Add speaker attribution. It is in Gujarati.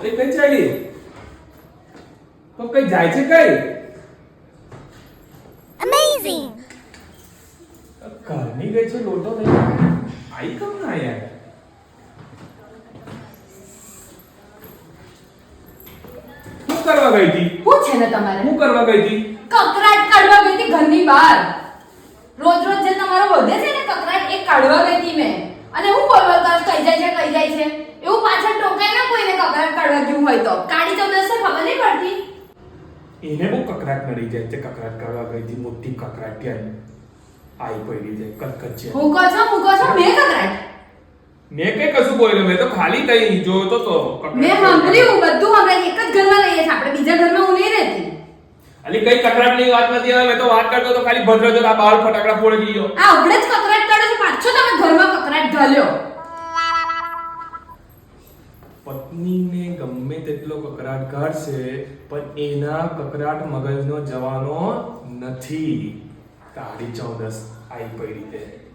Speaker 1: અરે કઈ ચાલી. તો કઈ જાય છે કઈ?
Speaker 2: અમેઝિંગ
Speaker 1: ઘરની ગઈ છે લોટો નહીં આઈ કમ ના યાર? શું કરવા ગઈ હતી?
Speaker 3: શું છે ને તમારે?
Speaker 1: શું કરવા ગઈ હતી?
Speaker 3: કકરાટ કાઢવા ગઈ હતી ઘરની બહાર. રોજ રોજ જે તમારો વધે છે ને કકરાટ એ કાઢવા ગઈ હતી મેં. અને હું બોલવા બોલ કર કઈ જાય છે કઈ જાય છે એવું પાછળ ટોકાય ના કોઈને કકરાટ હોય તો. કાઢી તો ચૌદસ ખબર નહીં પડતી.
Speaker 1: એને બહુ કકરાટ નડી જાય છે કકરાટ કરવા ગઈ હતી મોટી કકરાટ ત્યાં આઈ પડી જાય કટકટ છે.
Speaker 3: હું કહો છો હું કહો છો મેં કકરાટ.
Speaker 1: મેં કઈ કશું બોલ્યો મેં તો ખાલી કઈ જોયો તો તો.
Speaker 3: મેં
Speaker 1: કરી.
Speaker 3: સાંભળ્યું બધું હવે એક જ ઘરમાં રહીએ છીએ આપણે બીજા ઘરમાં હું નહીં રહેતી.
Speaker 1: અલી કઈ કકરાટની વાત નથી મેં તો વાત કરતો તો ખાલી ભદ્ર જો આ બાર ફટાકડા ફોડી ગયો.
Speaker 3: આ અગડે જ કકરાટ કાઢો છો પાછો તમે ઘરમાં કકરાટ ઘાલ્યો
Speaker 1: પત્નીને ગમે તેટલો કકરાટ કાઢશે, પણ એના કકરાટ મગજનો જવાનો નથી. કાળી ચૌદસ આવી પડી તે.